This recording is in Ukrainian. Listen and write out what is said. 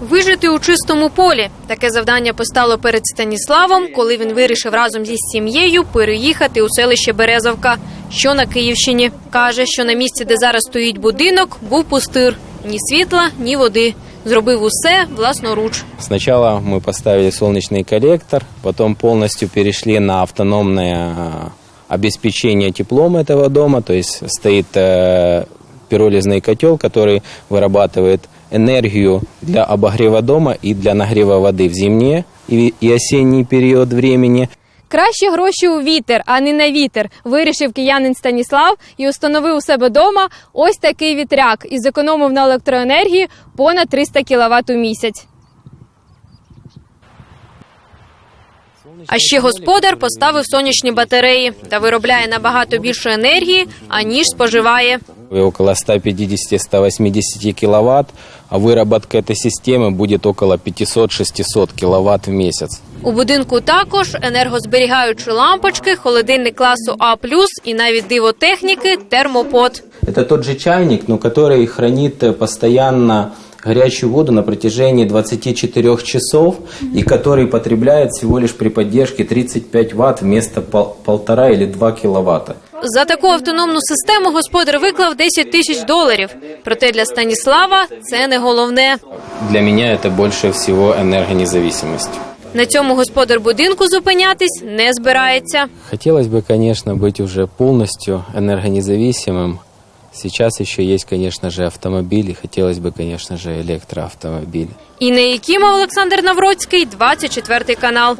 Вижити у чистому полі. Таке завдання постало перед Станіславом, коли він вирішив разом зі сім'єю переїхати у селище Березовка, що на Київщині. Каже, що на місці, де зараз стоїть будинок, був пустир. Ні світла, ні води. Зробив усе власноруч. Сначала мы поставили солнечный коллектор, потом полностью перешли на автономное а, обеспечение теплом этого дома, то есть стоит э, пиролизный котел, который вырабатывает энергию для обогрева дома и для нагрева воды в зимние и, осенний период времени. Краще гроші у вітер, а не на вітер, вирішив киянин Станіслав і установив у себе дома ось такий вітряк і зекономив на електроенергії понад 300 кВт у місяць. А ще господар поставив сонячні батареї та виробляє набагато більше енергії, аніж споживає И около 150-180 киловатт, а выработка этой системы будет около 500-600 киловатт в месяц. У будинку також енергозберігаючі лампочки, холодильник класу А+, і навіть диво техніки термопод. Это тот же чайник, но который хранит э, постоянно горячую воду на протяжении 24 часов и который потребляет всего лишь при поддержке 35 ватт вместо пол- полтора или 2 киловатта. За таку автономну систему господар виклав 10 тисяч доларів. Проте для Станіслава це не головне. Для меня это больше всего энергонезависимость. На цьому господар будинку зупинятись не збирається. Хотелось бы, конечно, быть уже полностью энергонезависимым. Сейчас еще есть, конечно же, автомобили. Хотелось бы, конечно же, электроавтомобили. І не Якимов Олександр Навроцький, 24 канал.